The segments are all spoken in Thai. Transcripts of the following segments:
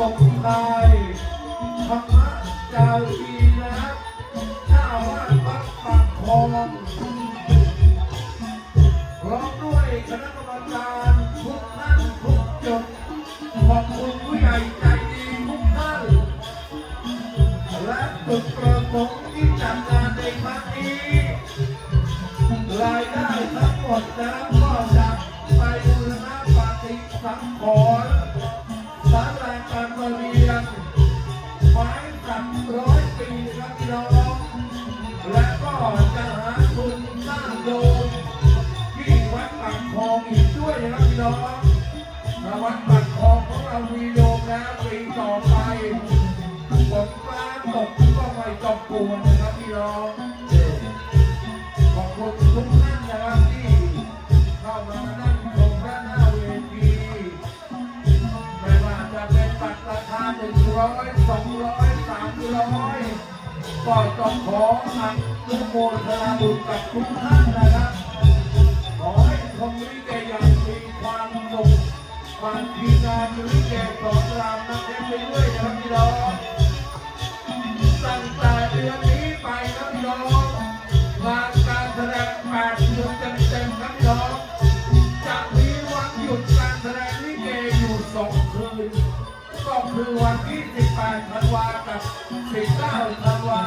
สมชายธรรมะจารีนะครับเจ้าวาดวัดปากคลองพร้อมด้วยคณะกรรมการทุกท่านทุกจุดขอบคุณผู้ใหญ่ใจดีทุกท่านและจุดประสงค์ที่จัดงานในครั้งนี้รายได้ทั้งหมดนะก็จะ มีโดมแล้วปีต่อไปฝนฟ้าตกก็ไม่ต้องกลัวนะครับพี่น้องขอบคุณทุกท่านนะครับที่เข้ามานั่งชมด้านหน้าเวทีไม่ว่าจะเป็นบัตรราคาหนึ่งร้อยสองร้อยสามร้อยก็ต้องขออนุโมทนาบุญกับทุกท่านนะครับขอให้ชมลิเก วามทีมงานลิเกสอนรามนักเรียนไปด้วยนะครับพี่น้องตั้งแต่เดือนนี้ไปครับพี่น้องงานการแสดงแปดเดือนเต็มๆครับพี่น้องจะมีวันหยุดการแสดงลิเกอยู่สองคืนก็คือวันที่18ธันวากับ19ธันวา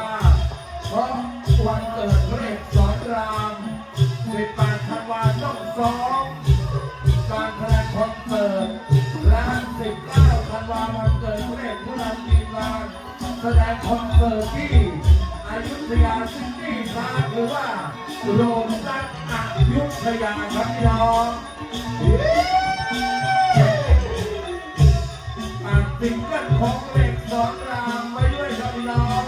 เพราะวันเกิดพระเอกสอนราม18 วาวันเกิดพระเอกผู้นำทีมานแสดงคอนเสิร์ตที่อายุธยาซิตี้พาร์คหรือว่าโรงรักอายุธยาครับพี่น้องฝากซิงเกิลของเล็กสอนรามไว้ด้วยครับพี่น้อง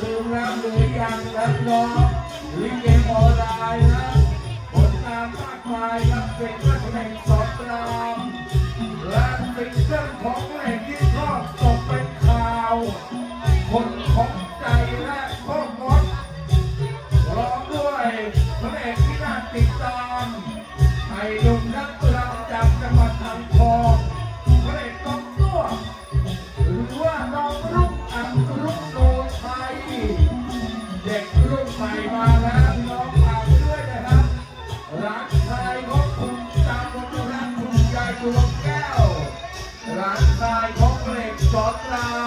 ลืมแล้วหรือยังครับพี่น้องลิเกออนไลน์นะผลงานมากมายครับเป็นเรื่องเพลงส ดวงแก้วร้านชายของเพลงสอนราม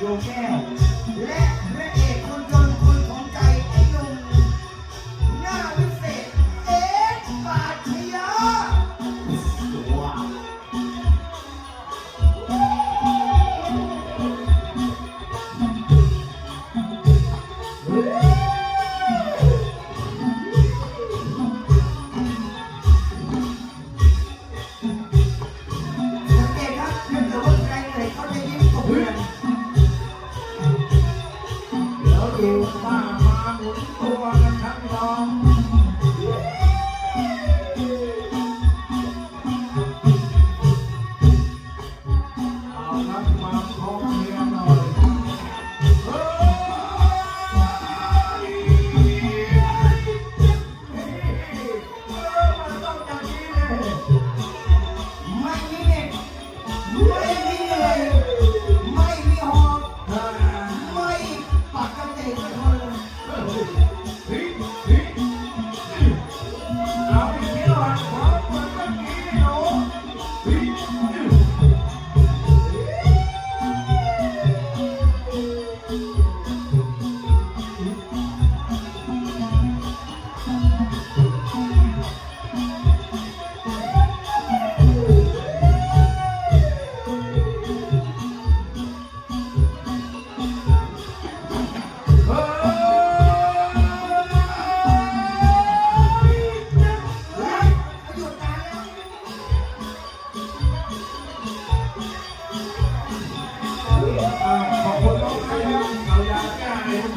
ดวงแก้ว และพระเอกคนจนคนของใจไอ้หนุ่มหน้าวิเศษ เอ๊ะปาชยาว้าวสังเบ้ามาหมุนตัวกันทั้งน้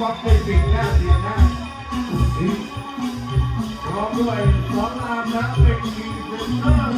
วักไปปิดหน้าเสียหน้าพร้อมด้วยร้อนรามนะเป็นอีกหนึ่งหน้